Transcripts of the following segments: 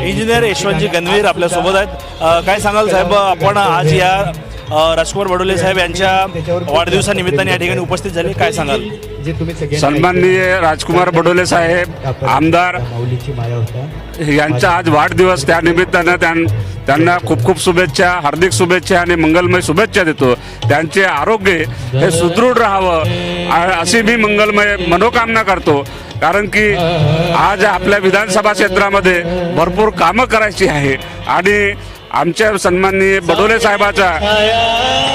Engineer Yashwantji Ganvir आपल्यासोबत आहेत. अ, काय सांगाल साहेब आपण आज या अ, राजकुमार बडोले साहेब यांच्या वाढदिवसानिमित्ताने या ठिकाणी उपस्थित झाले. काय सांगाल? जे तुम्ही सगळ्यांना सन्माननीय राजकुमार बडोले साहेब आमदार माऊलीची माया होता. यांचा आज वाढदिवस त्या निमित्तानं त्यां त्यांना खूप खूप शुभेच्छा हार्दिक शुभेच्छा आणि मंगलमय शुभेच्छा देतो. त्यांचे आरोग्य हे सुदृढ राहावं अशी मी मंगलमय मनोकामना करतो. कारण की आज आपल्या विधानसभा क्षेत्रामध्ये भरपूर कामं करायची आहे आणि आमच्या सन्माननीय बडोले साहेबाचा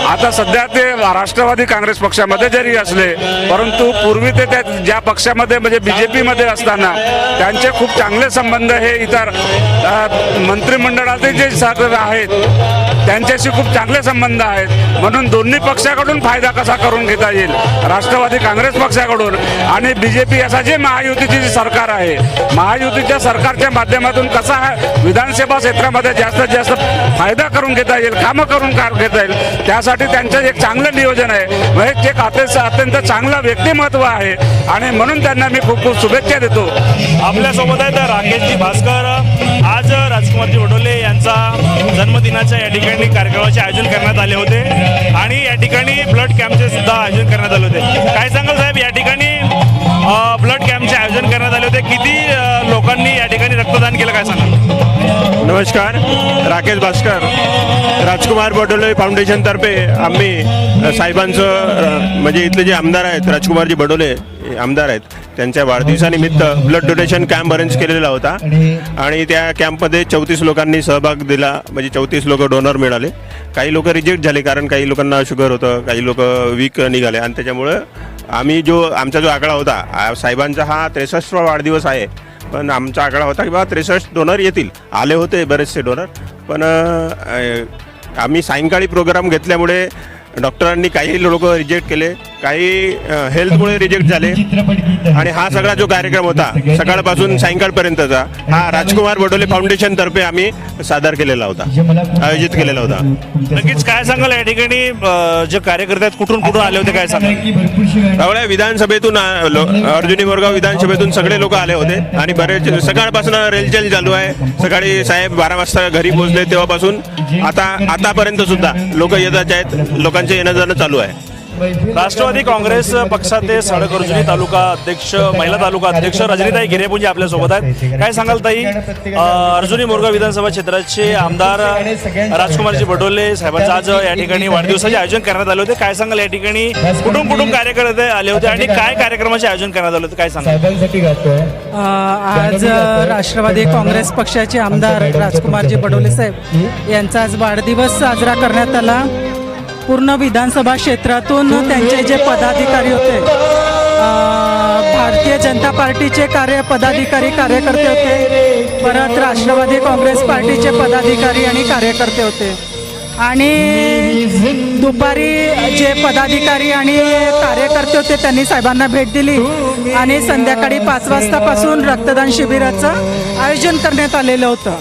आता सध्या ते राष्ट्रवादी काँग्रेस पक्षामध्ये जरी असले परंतु पूर्वी ते त्या ज्या पक्षामध्ये म्हणजे बी जे पीमध्ये असताना त्यांचे खूप चांगले संबंध हे इतर मंत्रिमंडळाचे जे सर आहेत त्यांच्याशी खूप चांगले संबंध आहेत. म्हणून दोन्ही पक्षाकडून फायदा कसा करून घेता येईल? राष्ट्रवादी काँग्रेस पक्षाकडून आणि बीजेपी असा जे महायुतीची जी सरकार आहे महायुतीच्या सरकारच्या माध्यमातून कसा विधानसभा क्षेत्रामध्ये जास्तीत जास्त फायदा करून घेता येईल कामं करून का घेता येईल. त्यासाठी त्यांचं एक चांगलं नियोजन आहे. म्हणजे एक अत्यंत अत्यंत चांगलं व्यक्तिमत्व आहे. आणि म्हणून त्यांना मी खूप खूप शुभेच्छा देतो. आपल्या आहे तर राकेशजी भास्कर आज राजकुमारजी वडोले यांचा जन्मदिनाच्या या ठिकाणी कार्यक्रमाचे आयोजन करण्यात आले होते. आणि या ठिकाणी ब्लड कॅम्पचे सुद्धा आयोजन करण्यात आले होते. काय सांगाल साहेब या ठिकाणी ब्लड कॅम्पचे आयोजन करण्यात आले होते. किती लोकांनी या ठिकाणी रक्तदान केलं काय सांगाल? नमस्कार राकेश भास्कर राजकुमार बडोले फाउंडेशनतर्फे आम्ही साहेबांचं म्हणजे इथले जे आमदार आहेत राजकुमारजी बडोले आमदार आहेत त्यांच्या वाढदिवसानिमित्त ब्लड डोनेशन कॅम्प अरेंज केलेला होता. आणि त्या कॅम्पमध्ये चौतीस लोकांनी सहभाग दिला म्हणजे चौतीस लोक डोनर मिळाले. काही लोक रिजेक्ट झाले कारण काही लोकांना शुगर होतं काही लोक वीक निघाले. आणि त्याच्यामुळं आम्ही जो आमचा जो आकडा होता साहेबांचा हा त्रेसष्टवा वाढदिवस आहे. पण आमचा आकडा होता की बाबा त्रेसष्ट डोनर येतील. आले होते बरेचसे डोनर. पण आम्ही सायंकाळी प्रोग्राम घेतल्यामुळे डॉक्टरांनी काही लोक रिजेक्ट केले काही हेल्थमुळे रिजेक्ट झाले. आणि हा सगळा जो कार्यक्रम होता सकाळपासून सायंकाळपर्यंतचा हा राजकुमार बडोले फाउंडेशन तर्फे आम्ही सादर केलेला होता आयोजित केलेला होता. नक्कीच काय सांगाल या ठिकाणी? जे कार्यकर्ते आहेत कुठून कुठून आले होते काय सांगाल? त्यामुळे विधानसभेतून अर्जुनी मोरगाव विधानसभेतूून सगळे लोक आले होते. आणि बरेच सकाळपासून रेलचेल चालू आहे. सकाळी साहेब बारा वाजता घरी पोहोचले तेव्हापासून. आता आतापर्यंत सुद्धा लोक येतच आहेत. लोकांचे येणं जाणं चालू आहे. राष्ट्रवादी काँग्रेस पक्षाचे सडक अर्जुनी तालुका अध्यक्ष महिला तालुका अध्यक्ष रजनीताई गिरेपुंजी आपल्यासोबत आहेत. काय सांगाल ताई? अर्जुनी मोरगाव विधानसभा क्षेत्राचे आमदार राजकुमारजी बडोले साहेबांचं आज या ठिकाणी वाढदिवसाचे आयोजन करण्यात आले होते. काय सांगाल या ठिकाणी? कुठून कुठून कार्यकर्ते आले होते आणि काय कार्यक्रमाचे आयोजन करण्यात आले होते? काय सांगाल? आज राष्ट्रवादी काँग्रेस पक्षाचे आमदार राजकुमारजी बडोले साहेब यांचा आज वाढदिवस साजरा करण्यात आला. पूर्ण विधानसभा क्षेत्रातून त्यांचे जे पदाधिकारी होते भारतीय जनता पार्टीचे कार्य पदाधिकारी कार्यकर्ते होते परत राष्ट्रवादी काँग्रेस पार्टीचे पदाधिकारी आणि कार्यकर्ते होते. आणि दुपारी जे पदाधिकारी आणि कार्यकर्ते होते त्यांनी साहेबांना भेट दिली आणि संध्याकाळी पाच वाजतापासून रक्तदान शिबिराचं आयोजन करण्यात आलेलं होतं.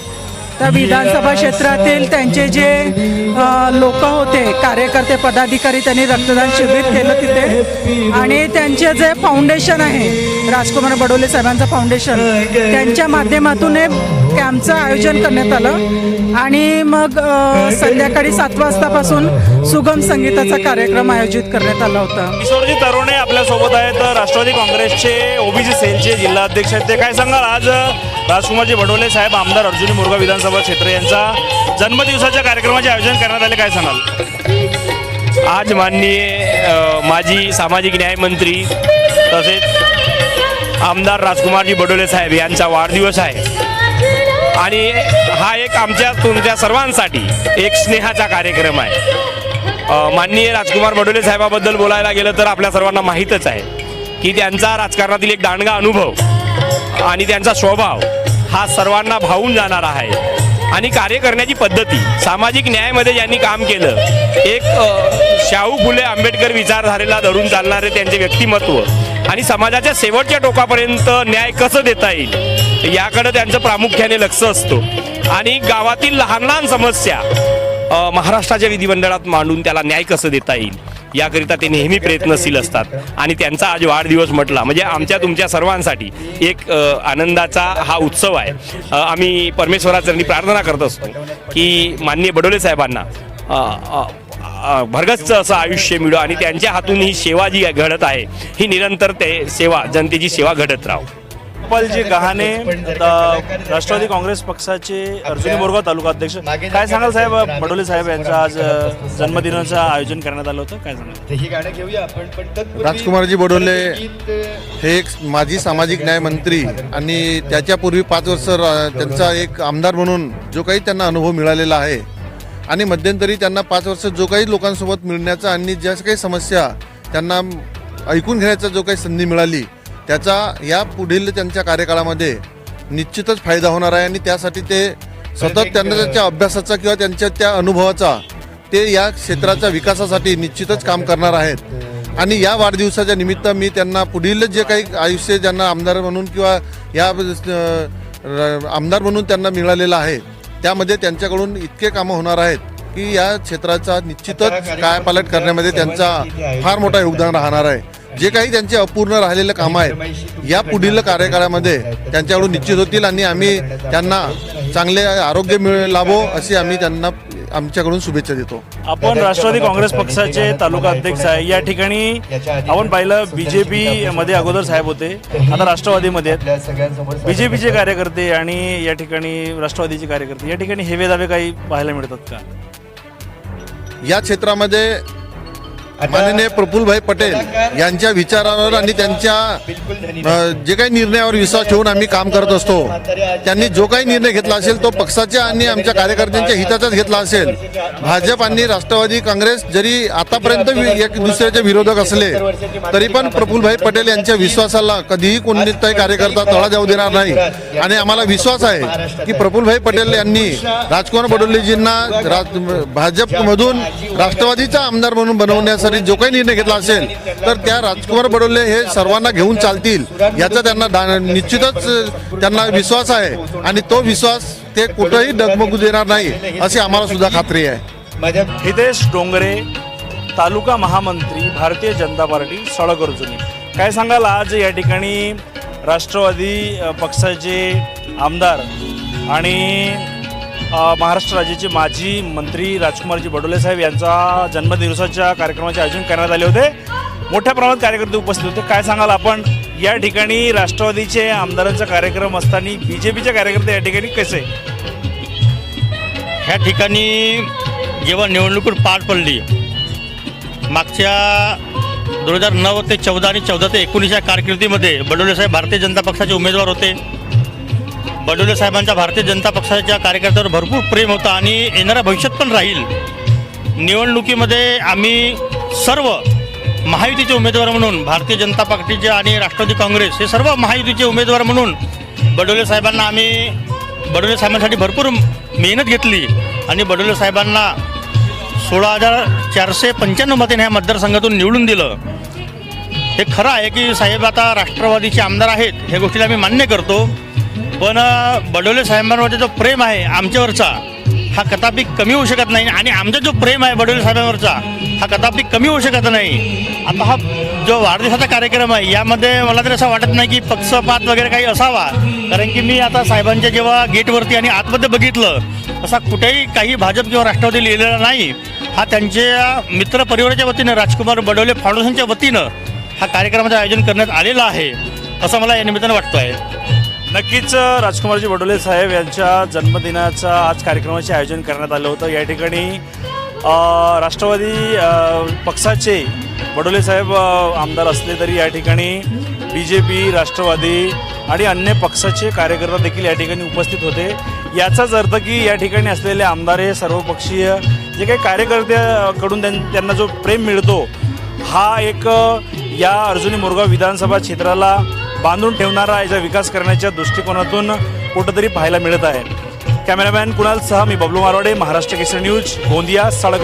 त्या विधानसभा क्षेत्रातील त्यांचे जे लोक होते कार्यकर्ते पदाधिकारी त्यांनी रक्तदान शिबिर केलं तिथे. आणि त्यांचे जे फाउंडेशन आहे राजकुमार बडोले साहेबांचं फाउंडेशन त्यांच्या माध्यमातून हे कॅम्पचं आयोजन करण्यात आलं. आणि मग संध्याकाळी सात वाजतापासून सुगम संगीताचा कार्यक्रम आयोजित करण्यात आला होता. किशोरजी तरुणे आपल्यासोबत आहेत राष्ट्रवादी काँग्रेसचे ओबीसी सेलचे जिल्हा अध्यक्ष आहेत ते. काय सांगाल आज राजकुमारजी बडोले साहेब आमदार अर्जुनी मुर्गा विधानसभा क्षेत्र यांचा जन्मदिवसाच्या कार्यक्रमाचे आयोजन करण्यात आले काय सांगाल? आज माननीय माजी सामाजिक न्यायमंत्री तसेच आमदार राजकुमारजी बडोले साहेब यांचा वाढदिवस आहे. आणि हा एक आमच्या तुमच्या सर्वांसाठी एक स्नेहाचा कार्यक्रम आहे. माननीय राजकुमार बडोले साहेबाबद्दल बोलायला गेलं तर आपल्या सर्वांना माहीतच आहे की त्यांचा राजकारणातील एक दांडगा अनुभव आणि त्यांचा स्वभाव हा सर्वांना भावून जाणारा आहे. आणि कार्य करण्याची पद्धती सामाजिक न्यायामध्ये ज्यांनी काम केलं एक शाहू फुले आंबेडकर विचारधारेला धरून चालणारे त्यांचे व्यक्तिमत्व आणि समाजाच्या शेवटच्या टोकापर्यंत न्याय कसं देता येईल याकडे त्यांचं प्रामुख्याने लक्ष असतो. आणि गावातील लहान लहान समस्या महाराष्ट्राच्या विधिमंडळात मांडून त्याला न्याय कसं देता येईल याकरिता ते नेहमी प्रयत्नशील असतात. आणि त्यांचा आज वाढदिवस म्हटला म्हणजे आमच्या तुमच्या सर्वांसाठी एक आनंदाचा हा उत्सव आहे. आम्ही परमेश्वराचरणी प्रार्थना करत असतो की माननीय बडोले साहेबांना अ, असं आयुष्य मिळो आणि त्यांच्या हातून ही सेवा जी घडत आहे ही निरंतर ते सेवा जनतेची सेवा घडत राहो. गोपालजी गहाणे आता राष्ट्रवादी काँग्रेस पक्षाचे अर्जुनी मोरगाव तालुका अध्यक्ष काय सांगाल साहेब बडोले साहेब यांचं आज जन्मदिनाचं आयोजन करण्यात आलं होतं काय सांगाल? ही गाणं घेऊया आपण पण तत्पूर्वी राजकुमारजी बडोले हे एक माजी सामाजिक न्याय मंत्री आणि त्याच्यापूर्वी पाच वर्ष त्यांचा एक आमदार म्हणून जो काही त्यांना अनुभव मिळालेला आहे आणि मध्यंतरी त्यांना पाच वर्ष जो काही लोकांसोबत मिळण्याचा आणि ज्या काही समस्या त्यांना ऐकून घेण्याचा जो काही संधी मिळाली त्याचा या पुढील त्यांच्या कार्यकाळामध्ये निश्चितच फायदा होणार आहे आणि त्यासाठी ते सतत त्यांना त्यांच्या अभ्यासाचा किंवा त्यांच्या त्या अनुभवाचा ते या क्षेत्राच्या विकासासाठी निश्चितच काम करणार आहेत. आणि या वाढदिवसाच्या निमित्त मी त्यांना पुढील जे काही आयुष्य ज्यांना आमदार म्हणून किंवा या आमदार म्हणून त्यांना मिळालेलं आहे त्यामध्ये त्यांच्याकडून इतके कामं होणार आहेत की या क्षेत्राचा निश्चितच कायापालट करण्यामध्ये त्यांचा फार मोठा योगदान राहणार आहे. जे काही त्यांचे अपूर्ण राहिलेले कामं आहेत या पुढील कार्यकाळामध्ये त्यांच्याकडून निश्चित होतील आणि आम्ही त्यांना चांगले आरोग्य मिळ लाभो अशी आम्ही त्यांना आमच्याकडून शुभेच्छा देतो. आपण राष्ट्रवादी काँग्रेस पक्षाचे तालुका अध्यक्ष आहे. या ठिकाणी आपण पाहिलं बीजेपी मध्ये अगोदर साहेब होते आता राष्ट्रवादीमध्ये बीजेपीचे कार्यकर्ते आणि या ठिकाणी राष्ट्रवादीचे कार्यकर्ते या ठिकाणी हेवे दावे काही पाहायला मिळतात का? या क्षेत्रामध्ये माननीय प्रफुल्लभाई पटेल यांच्या विचारावर आणि त्यांच्या जे काही निर्णयावर विश्वास ठेवून आम्ही काम करत असतो त्यांनी जो काही निर्णय घेतला असेल तो पक्षाच्या आणि आमच्या कार्यकर्त्यांच्या हिताचाच घेतला असेल. भाजप आणि राष्ट्रवादी काँग्रेस जरी आतापर्यंत एक दुसऱ्याचे विरोधक असले तरी पण प्रफुल्लभाई पटेल यांच्या विश्वासाला कधीही कोणताही कार्यकर्ता तळा जाऊ देणार नाही. आणि आम्हाला विश्वास आहे की प्रफुल्लभाई पटेल यांनी राजकुमार बडोलेजींना भाजपमधून राष्ट्रवादीचा आमदार म्हणून बनवण्यासाठी जो काही निर्णय घेतला असेल तर त्या राजकुमार बडोले हे सर्वांना घेऊन चालतील याचा त्यांना निश्चितच त्यांना विश्वास आहे. आणि तो विश्वास ते कुठंही डगमगू देणार नाही अशी आम्हाला सुद्धा खात्री आहे. हितेश डोंगरे तालुका महामंत्री भारतीय जनता पार्टी सडक अर्जुनी. काय सांगाल आज या ठिकाणी राष्ट्रवादी पक्षाचे आमदार आणि महाराष्ट्र राज्याचे माजी मंत्री राजकुमारजी बडोले साहेब यांचा जन्मदिवसाच्या कार्यक्रमाचे आयोजन करण्यात आले होते. मोठ्या प्रमाणात कार्यकर्ते उपस्थित होते. काय सांगाल आपण? या ठिकाणी राष्ट्रवादीचे आमदारांचा कार्यक्रम असताना बी जे पीचे कार्यकर्ते या ठिकाणी कसे? ह्या ठिकाणी जेव्हा निवडणूक पार पडली मागच्या दोन हजार नऊ ते चौदा आणि चौदा ते एकोणीस या कारकिर्दीमध्ये बडोले साहेब भारतीय जनता पक्षाचे उमेदवार होते. बडोले साहेबांचा भारतीय जनता पक्षाच्या कार्यकर्त्यावर भरपूर प्रेम होतं आणि येणाऱ्या भविष्यात पण राहील. निवडणुकीमध्ये आम्ही सर्व महायुतीचे उमेदवार म्हणून भारतीय जनता पार्टीचे आणि राष्ट्रवादी काँग्रेस हे सर्व महायुतीचे उमेदवार म्हणून बडोले साहेबांना आम्ही बडोले साहेबांसाठी भरपूर मेहनत घेतली आणि बडोले साहेबांना सोळा हजार चारशे पंच्याण्णव मते ह्या मतदारसंघातून निवडून दिलं. हे खरं आहे की साहेब आता राष्ट्रवादीचे आमदार आहेत ह्या गोष्टीला आम्ही मान्य करतो. पण बडोले साहेबांवरचा जो प्रेम आहे आमच्यावरचा हा कदापि कमी होऊ शकत नाही. आणि आमचा जो प्रेम आहे बडोले साहेबांवरचा हा कदापि कमी होऊ शकत नाही. आता हा जो वाढदिवसाचा कार्यक्रम आहे यामध्ये मला तरी असं वाटत नाही की पक्षपात वगैरे काही असावा. कारण की मी आता साहेबांच्या जेव्हा गेटवरती आणि आतमध्ये बघितलं असा कुठेही काही भाजप किंवा राष्ट्रवादी लिहिलेला नाही. हा त्यांच्या मित्र परिवाराच्या वतीनं राजकुमार बडोले फाउंडेशनच्या वतीनं हा कार्यक्रमाचं आयोजन करण्यात आलेलं आहे असं मला या निमित्तानं वाटतं आहे नक्कीच राजकुमारजी बडोले साहेब यांच्या जन्मदिनाचं आज कार्यक्रमाचे आयोजन करण्यात आलं होतं. या ठिकाणी राष्ट्रवादी पक्षाचे बडोले साहेब आमदार असले तरी या ठिकाणी बी जे पी राष्ट्रवादी आणि अन्य पक्षाचे कार्यकर्ता देखील या ठिकाणी उपस्थित होते. याचाच अर्थ की या ठिकाणी असलेले आमदार हे सर्वपक्षीय जे काही कार्यकर्त्याकडून त्यां- त्यांना जो प्रेम मिळतो हा एक या अर्जुनी मोरगाव विधानसभा क्षेत्राला बांधून ठेवणारा याचा विकास करण्याच्या दृष्टिकोनातून कुठंतरी पाहायला मिळत आहे. कॅमेरामॅन कुणाल सह मी बबलू मारवाडे महाराष्ट्र केसरी न्यूज गोंदिया सडक